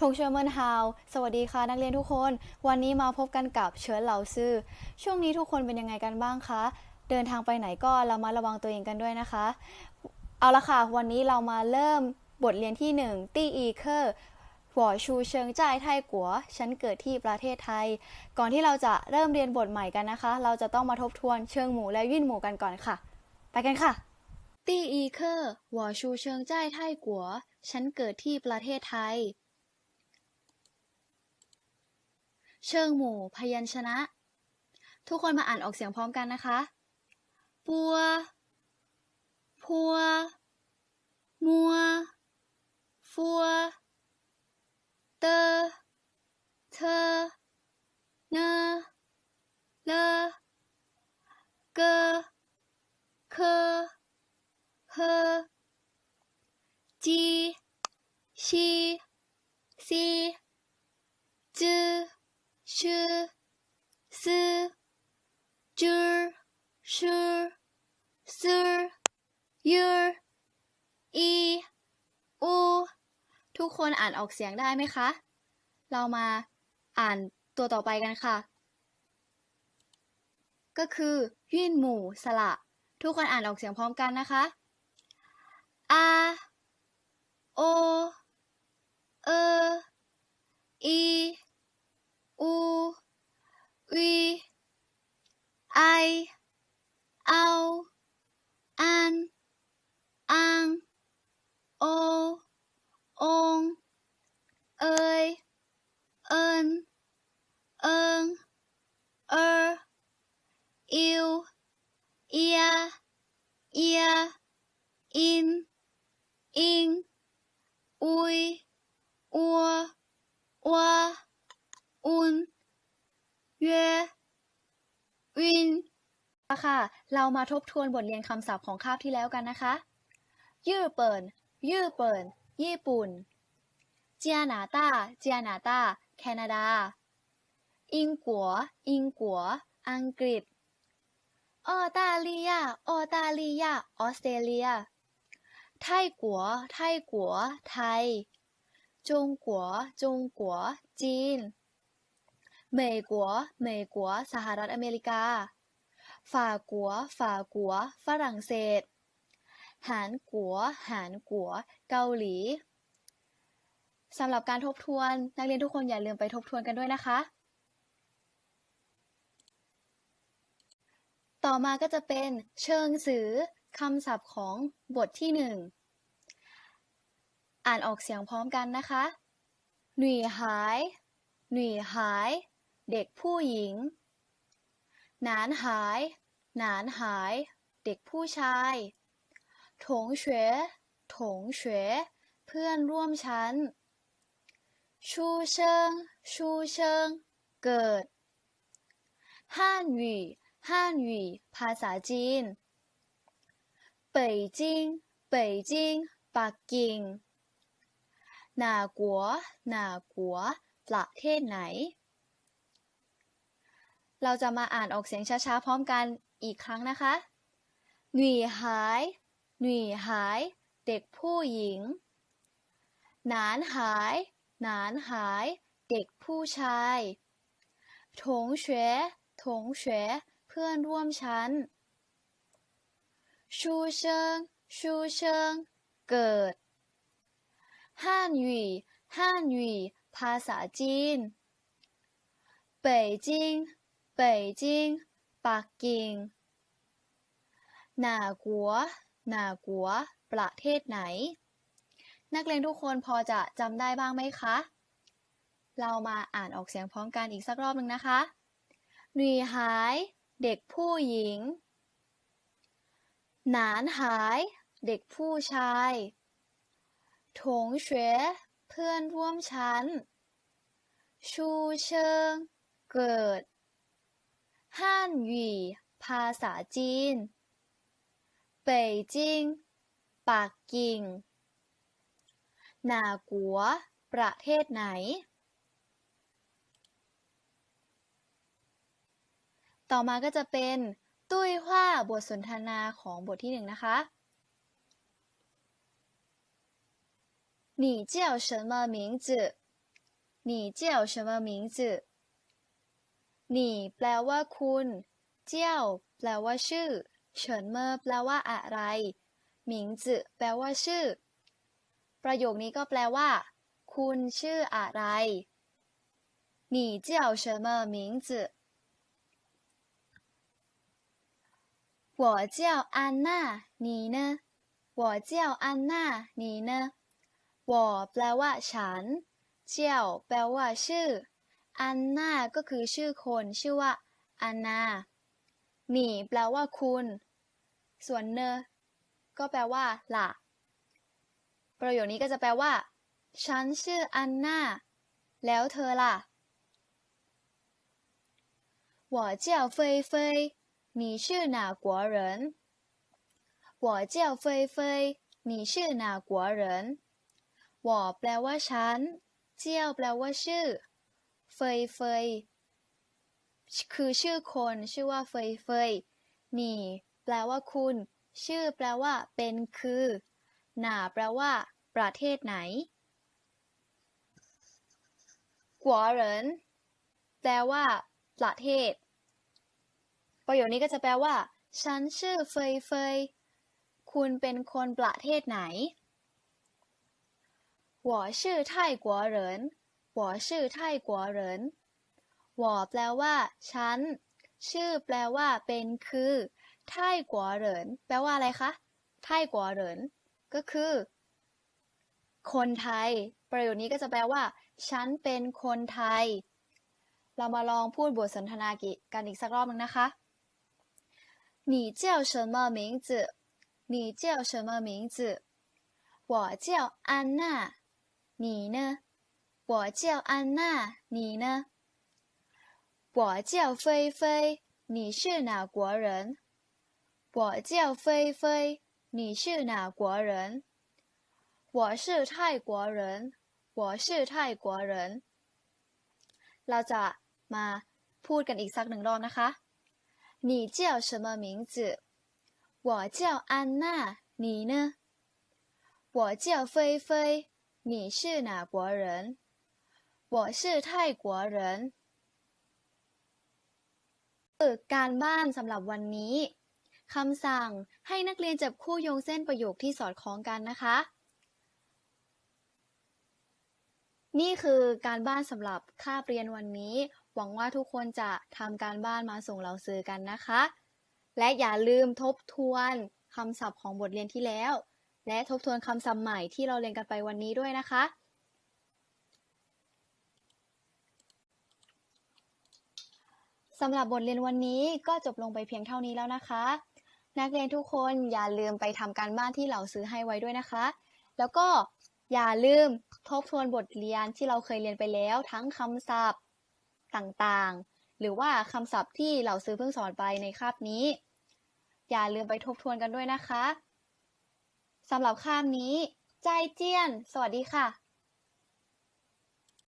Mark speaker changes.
Speaker 1: ทงเชอร์เมินฮาว สวัสดีค่ะนักเรียนทุกคน วันนี้มาพบกันกับเฉินเหล่าซื่อ ช่วงนี้ทุกคนเป็นยังไงกันบ้างคะ เดินทางไปไหนก็ระมัดระวังตัวเองกันด้วยนะคะ เอาละค่ะ วันนี้เรามาเริ่มบทเรียนที่1ตี้อีเคอร์หัวชูเชิงจ่ายไทยกัวฉันเกิดที่ประเทศไทย ก่อนที่เราจะเริ่มเรียนบทใหม่กันนะคะ เราจะต้องมาทบทวนเชิงหมูและยื่นหมูกันก่อนค่ะ ไปกันค่ะตี้อีเคอร์หัวชูเชิงจ่ายไทยกัวฉันเกิดที่ประเทศไทย เชิงหมู่ พยัญชนะ ทุกคนมาอ่านออกเสียงพร้อมกันนะคะ ปัว พัว มัว ฟัว เตอเธอ เนอ เลอ เกอ เคอ เฮอ จี ชี ซีจือ ชื่อ ซื้อจือชื่อซื้อยืออีอูทุกคนอ่านออกเสียงได้ไหมคะ เรามาอ่านตัวต่อไปกันค่ะ ก็คือยื่นหมู่สระ ทุกคนอ่านออกเสียงพร้อมกันนะคะ a o เอาโอเออิ นเอิงเอออิวเอียเอียอินอิงอุย อุนเยวินค่ะ เรามาทบทวนบทเรียนคำศัพท์ของคาบที่แล้วกันนะคะยูเปิ่นญี่ปิ่นญี่ปุ่นเจียนาตาเจียนาตาแคนาดา อิงกัว อิงกัว อังกฤษออตาลียาออตาลียาออสเตรเลีย ไทยกัว ไทยกัว ไทย จงกัว จงกัว จีน เมกัวเมกัวสหรัฐอเมริกา ฝ่ากัวฝ่ากัว ฝรั่งเศส หานกัวหานกัว เกาหลี สำหรับการทบทวน นักเรียนทุกคนอย่าลืมไปทบทวนกันด้วยนะคะ ต่อมาก็จะเป็นเชิงสื่อคำศัพท์ของบทที่หนึ่งอ่านออกเสียงพร้อมกันนะคะ หนุ่ยหาย หนุ่ยหาย เด็กผู้หญิง หนานหาย หนานหาย เด็กผู้ชายถงเฉวถงเฉวเพื่อนร่วมชั้น ชูเชิง ชูเชิง เกิดฮั่นหวี่ฮั่นหวี่ภาษาจีนเป่ยจิงเป่ยจิงปักกิ่งหนากัวหนากัวประเทศไหน เราจะมาอ่านออกเสียงช้าๆ พร้อมกันอีกครั้งนะคะ หนุ่ยหาย หนุ่ยหาย เด็กผู้หญิง หนานหาย หนานหาย เด็กผู้ชายถงเฉวถงเฉวเพื่อนร่วมชั้น ชูเชิง ชูเชิง เกิด ฮั่นหวี่ฮั่นหวี่ภาษาจีนเป่ ยจิงเป่ยจิงปักกิ่งหนากัวหนากัว ประเทศไหน นักเรียนทุกคนพอจะจำได้บ้างไหมคะ เรามาอ่านออกเสียงพร้อมกันอีกสักรอบหนึ่งนะคะหนุ่ยหาย เด็กผู้หญิง หนานหาย เด็กผู้ชายถงเฉวเพื่อนร่วมชั้น ชูเชิง เกิด ฮั่นหวี่ภาษาจีน เป่ยจิง ปักกิ่งหนากัว ประเทศไหน ต่อมาก็จะเป็น ตุ้ยว่าบทสนทนาของบทที่หนึ่งนะคะ你叫什么名字 你叫什么名字 你แปลว่าคุณ เจ้า แปลว่าชื่อ เฉินเมอแปลว่าอะไรหมิงจืแปลว่าชื่อ ประโยคนี้ก็แปลว่า คุณชื่ออะไร你叫什么名字我叫安娜你呢我叫安娜你呢我แปลว่าฉัน เจ้า แปลว่าชื่อ อันนาก็คือชื่อคน ชื่อว่าอันนาหนีแปลว่าคุณ ส่วนเนอก็แปลว่าล่ะ ประโยคนี้ก็จะแปลว่า ฉันชื่ออันนาแล้วเธอล่ะ我叫菲菲你是哪国人我叫菲菲你是哪国人我แปลว่าฉัน เจียวแปลว่าชื่อ เฟยเฟย คือชื่อคน ชื่อว่าเฟยเฟยหนีแปลว่าคุณ ชื่อแปลว่า เป็นคือ หนาแปลว่า ประเทศไหนกัวเหรินแปลว่า ประเทศ ประโยคนี้ก็จะแปลว่า ฉันชื่อเฟยเฟย คุณเป็นคนประเทศไหน我是泰国人 我是泰国人我แปลว่า ฉัน ชื่อแปลว่า เป็นคือไทกัวเหรินแปลว่าอะไรคะไทกัวเหรินก็คือ คนไทย ประโยคนี้ก็จะแปลว่า ฉันเป็นคนไทย เรามาลองพูดบทสนทนากันอีกสักรอบนึงนะคะ你叫什么名字你叫什么名字我叫安娜你呢？ 我叫安娜，你呢？我叫菲菲，你是哪国人？我叫菲菲，你是哪国人？我是泰国人，我是泰国人。เราจะมาพูดกันอีกสักหนึ่งรอบนะคะ你叫什么名字？我叫安娜，你呢？我叫菲菲。你是哪国人？ 我是泰国人การบ้านสำหรับวันนี้คำสั่งให้นักเรียนจับคู่โยงเส้นประโยคที่สอดคล้องกันนะคะ นี่คือการบ้านสำหรับคาบเรียนวันนี้ หวังว่าทุกคนจะทำการบ้านมาส่งเราซื้อกันนะคะ และอย่าลืมทบทวนคำศัพท์ของบทเรียนที่แล้วและทบทวนคำศัพท์ใหม่ที่เราเรียนกันไปวันนี้ด้วยนะคะ สำหรับบทเรียนวันนี้ก็จบลงไปเพียงเท่านี้แล้วนะคะ นักเรียนทุกคนอย่าลืมไปทำการบ้านที่เราซื้อให้ไว้ด้วยนะคะ แล้วก็อย่าลืมทบทวนบทเรียนที่เราเคยเรียนไปแล้ว ทั้งคำศัพท์ต่างๆ หรือว่าคำศัพท์ที่เราซื้อเพิ่งสอนไปในคาบนี้ อย่าลืมไปทบทวนกันด้วยนะคะสำหรับคาบนี้ ใจเจียน สวัสดีค่ะ